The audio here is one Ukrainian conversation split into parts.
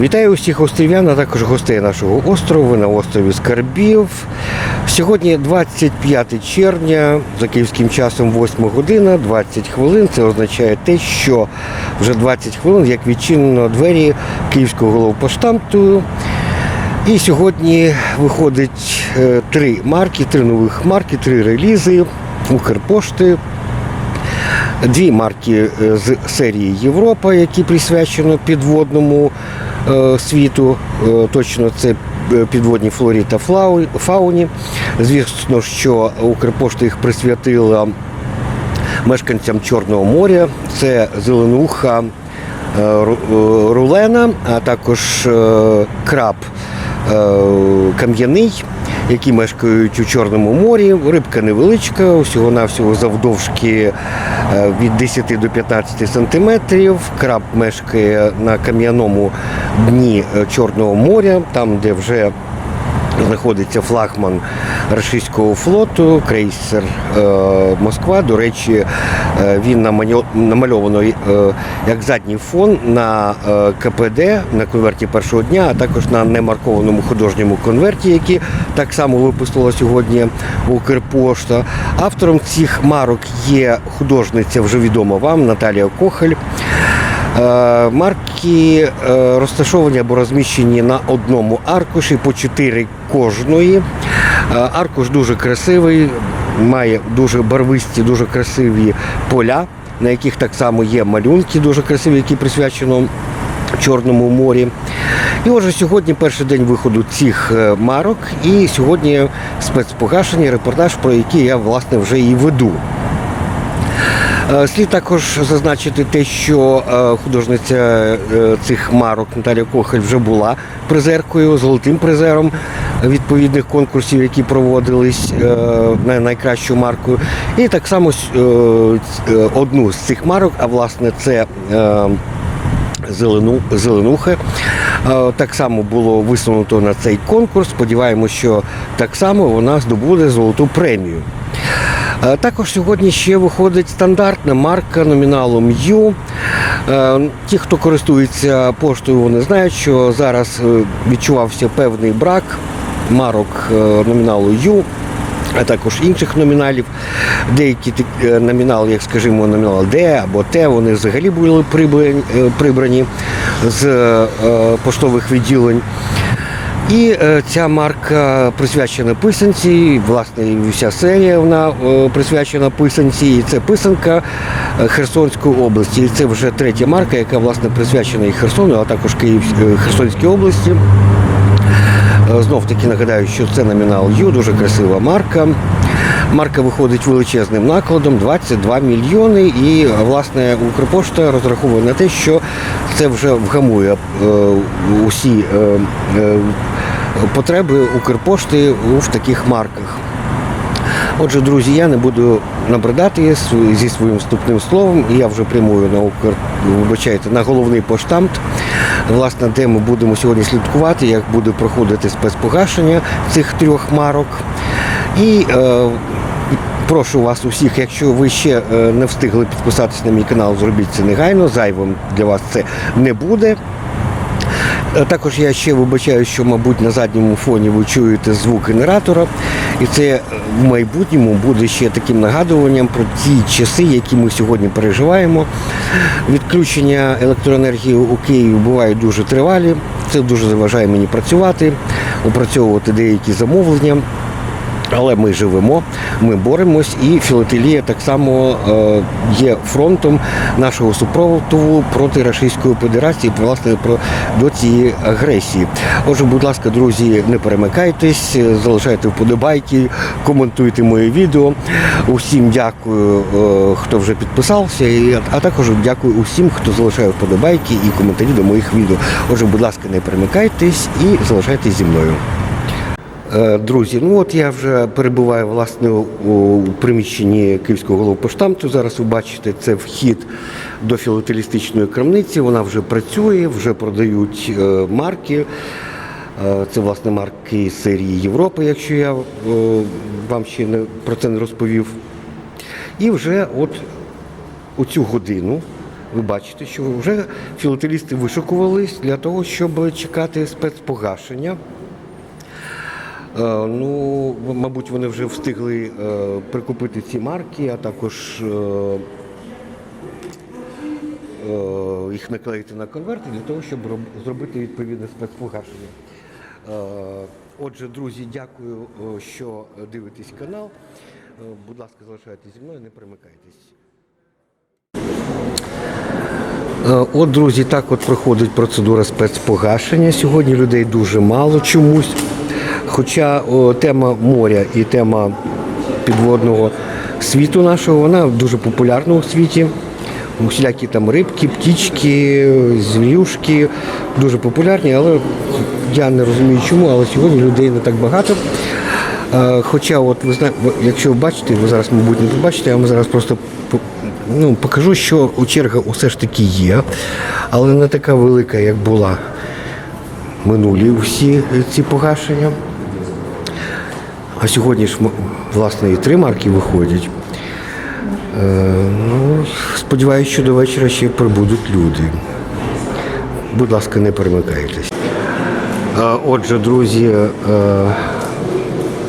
Вітаю усіх острів'ян, а також гостей нашого острову на острові Скарбів. Сьогодні 25 червня, за київським часом 8 година, 20 хвилин. Це означає те, що вже 20 хвилин, як відчинено двері Київського головпоштамту. І сьогодні виходить е, три марки, три нових марки, три релізи Укрпошти. Дві марки е, з серії Європа, які присвячено підводному світу. Е, Точно це е, підводні флорі та фауні. Звісно, що Укрпошта їх присвятила мешканцям Чорного моря. Це зеленуха е, ру- е, рулена, а також е, краб е, кам'яний, які мешкають у Чорному морі. Рибка невеличка, усього-навсього завдовжки е, від 10 до 15 сантиметрів. Краб мешкає на кам'яному дні е, Чорного моря, там, де вже знаходиться флагман російського флоту, крейсер е, Москва. До речі, е, він намальовано е, як задній фон на КПД на конверті першого дня, а також на немаркованому художньому конверті, який так само випустила сьогодні Укрпошта. Автором цих марок є художниця, вже відома вам, Наталія Кохель. Е, Марки е, розташовані або розміщені на одному аркуші по чотири кожної. Е, Аркуш дуже красивий, має дуже барвисті, дуже красиві поля, на яких так само є малюнки дуже красиві, які присвячено Чорному морі. І отже, сьогодні перший день виходу цих марок, і сьогодні спецпогашення, репортаж, про який я власне вже і веду. Е, Слід також зазначити те, що е, художниця е, цих марок Наталія Кохель вже була призеркою, золотим призером відповідних конкурсів, які проводились на найкращу марку. І так само одну з цих марок, а власне це. Зелену, зеленухи. Так само було висунуто на цей конкурс. Сподіваємося, що так само вона здобуде золоту премію. Е, Також сьогодні ще виходить стандартна марка номіналом Ю. Е, Ті, хто користується поштою, вони знають, що зараз е, відчувався певний брак марок номіналу Ю. А також інших номіналів. Деякі номінали, як скажімо, номінал Д або Т, вони взагалі були прибрані, з поштових відділень. І е, ця марка присвячена писанці, власне, вся серія вона е, присвячена писанці. І це писанка е, Херсонської області. І це вже третя марка, яка власне присвячена і Херсону, а також Київ, е, Херсонській області. Знов таки нагадаю, що це номінал Ю, дуже красива марка. Марка виходить величезним накладом 22 мільйони. І власне Укрпошта розраховує на те, що це вже вгамує усі потреби Укрпошти в таких марках. Отже, друзі, я не буду набридати зі своїм вступним словом, і я вже прямую на Укр, вибачайте, на головний поштамт, власне, де ми будемо сьогодні слідкувати, як буде проходити спецпогашення цих трьох марок. І е, прошу вас усіх, якщо ви ще е, не встигли підписатися на мій канал, зробіть це негайно, зайвим для вас це не буде. Е, Також я ще вибачаю, що, мабуть, на задньому фоні ви чуєте звук генератора, і це е, в майбутньому буде ще таким нагадуванням про ті часи, які ми сьогодні переживаємо. Відключення електроенергії у Києві бувають дуже тривалі. Це дуже заважає мені працювати, опрацьовувати деякі замовлення. Але ми живемо, ми боремось, і філателія так само е, є фронтом нашого супротиву проти Російської Федерації, власне, про до цієї агресії. Отже, будь ласка, друзі, не перемикайтесь, е, залишайте вподобайки, коментуйте моє відео. Усім дякую, е, хто вже підписався, а також дякую усім, хто залишає вподобайки і коментарі до моїх відео. Отже, будь ласка, не перемикайтесь і залишайтесь зі мною. Е, Друзі, ну от я вже перебуваю власне у приміщенні Київського головпоштамту. Зараз ви бачите, це вхід до філателістичної крамниці. Вона вже працює, вже продають е, марки. Е, Це власне марки серії Європи, якщо я вам ще не про це не розповів. І вже от у цю годину ви бачите, що вже філателісти вишукувались для того, щоб чекати спецпогашення. Е, Ну, мабуть, вони вже встигли е, прикупити ці марки, а також е, їх наклеїти на конверти для того, щоб зробити відповідне спецпогашення. Отже, друзі, дякую, що дивитесь канал. Будь ласка, залишайтесь зі мною, не перемикайтесь. Е, От, друзі, так от проходить процедура спецпогашення. Сьогодні людей дуже мало чомусь. Хоча о, тема моря і тема підводного світу нашого, вона дуже популярна у світі. Усілякі там рибки, птічки, звірюшки дуже популярні, але я не розумію чому, але сьогодні людей не так багато. Хоча, от ви знаєте, якщо ви бачите, ви зараз, мабуть, не побачите, я вам зараз просто ну, покажу, що у черга усе ж таки є, але не така велика, як була минулі всі ці погашення. А сьогодні ж, власне, і три марки виходять. Е, ну, сподіваюся, що до вечора ще прибудуть люди. Будь ласка, не перемикайтесь. Е, Отже, друзі, е,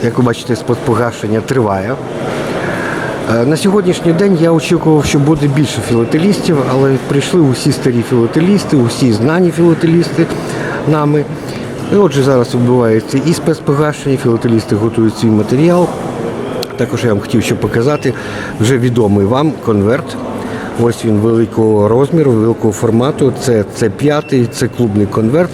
як ви бачите, спецпогашення триває. На сьогоднішній день я очікував, що буде більше філателістів, але прийшли усі старі філателісти, усі знані філателісти нами. І отже, зараз відбувається і спецпогашення, філателісти готують свій матеріал. Також я вам хотів ще показати вже відомий вам конверт. Ось він великого розміру, великого формату. Це, це п'ятий, це клубний конверт.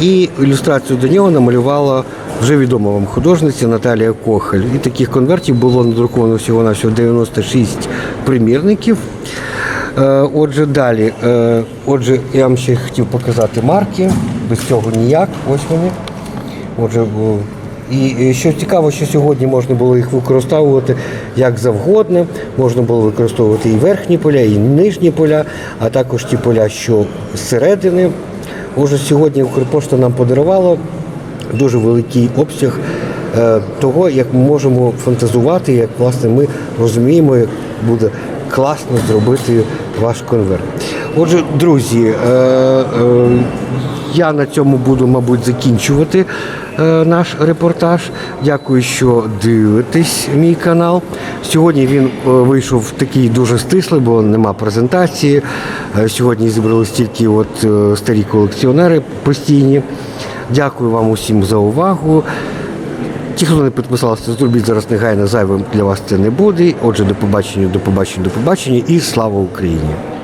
І ілюстрацію до нього намалювала вже відома вам художниця Наталія Кохаль. І таких конвертів було надруковано всього на всього 96 примірників. Е, Отже, далі. Е, Отже, я вам ще хотів показати марки. Без цього ніяк. Ось вони. Отже, і що цікаво, що сьогодні можна було їх використовувати як завгодно. Можна було використовувати і верхні поля, і нижні поля, а також ті поля, що зсередини. Отже, сьогодні Укрпошта нам подарувала дуже великий обсяг е, того, як ми можемо фантазувати, як власне ми розуміємо, як буде класно зробити ваш конверт. Отже, друзі, е, е, я на цьому буду, мабуть, закінчувати е, наш репортаж. Дякую, що дивитесь мій канал. Сьогодні він вийшов такий дуже стислий, бо нема презентації. Сьогодні зібрались тільки от старі колекціонери постійні. Дякую вам усім за увагу. Ті, хто не підписалися, зробіть зараз негайно зайвим для вас це не буде. Отже, до побачення, до побачення, до побачення і слава Україні!